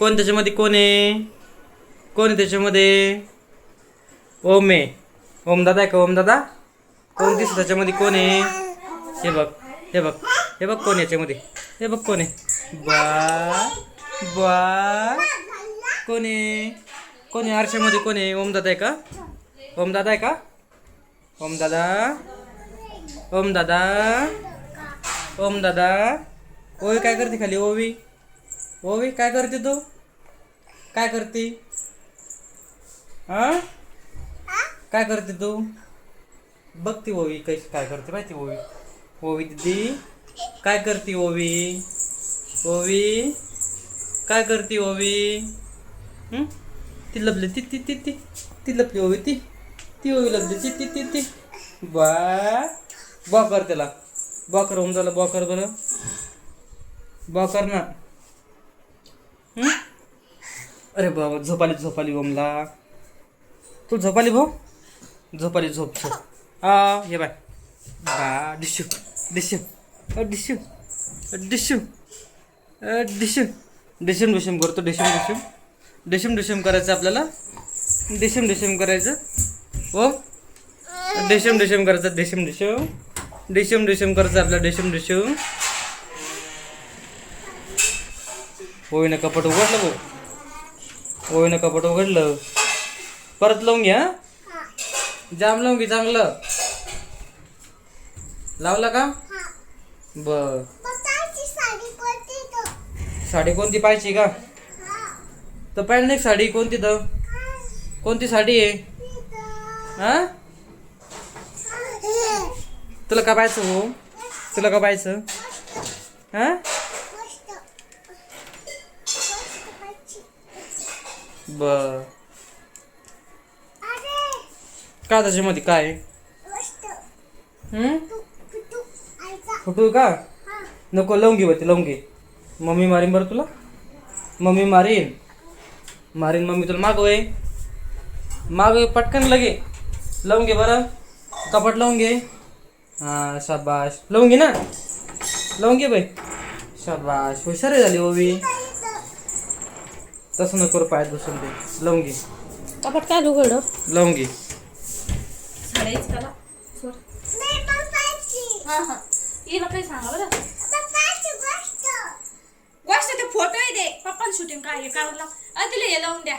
कोण त्याच्यामध्ये कोण आहे? कोण आहे त्याच्यामध्ये? ओम आहे. ओम दादा आहे का? ओम दादा? कोण दिसत त्याच्यामध्ये? कोण आहे? हे बघ हे बघ हे बघ कोण याच्यामध्ये? हे बघ कोण आहे? बा बा कोण आहे? कोण आहे? आरशामध्ये कोण आहे? ओम दादा आहे का? ओम दादा आहे का? ओम दादा? ओम दादा? ओम दादा? ओवी काय करते खाली? ओवी? हो ओवी काय करते तू? काय करते? हा? काय करते तू? बघ ती ओवी कशी काय करते माहिती ओवी? ओवी दिदी काय करते ओवी? ओवी काय करते ओवी? ती लपली ती ती ती ती ती लपली ओवी ती ती ओवी लपली ती ती ती ती. बा बॉ कर त्याला. बॉ कर होऊन झालं बॉ कर बरं. बॉ कर ना. अरे बाबा झोपाली झोपाली ओमला तू झोपाली भाऊ? झोपाली झोप झोप. हा हे बाय. बा डिशू डिशू डिशू डिशू डिशू डिशम डिशम करतो डिशम डिशम. डिशम डिशम करायचं आपल्याला. डिशम डिशम करायचं. हो? डिशम डिशम करायचं डिशम डिशम. डिशम डिशम करायचं आपल्याला डिशम डिशम. होईना ना कपट उघडलं भाऊ. होय कपाट उघडलं. परत लावून घ्या जाम लावून घे चांगलं. लावला का? बर. साडी कोणती पाहिजे का? तर पाहिलं एक साडी? कोणती तर? कोणती साडी आहे? हा? तुला का पाहायचं हो? तुला का पाहायचं? हा? बर. का त्याच्यामध्ये काय? फुटू का? नको लावून घे लवंगी. लावून घे मम्मी मारीन बरं तुला? मम्मी मारीन. मारीन मम्मी तुला. मागवय मागव पटकन लगे. लावून घे बरं. कपाट लावून घे हां शाबाश लावून घे ना? लावून घे बाई. शाबाश हुशारी झाली ओवी. तसं नको करू पायात बसून दे लावून घे कपाट काय उघड हा हा. बरं. गोष्ट. ते फोटो आहे ते. पप्पा शूटिंग काय हे अ, तिला हे लावून द्या.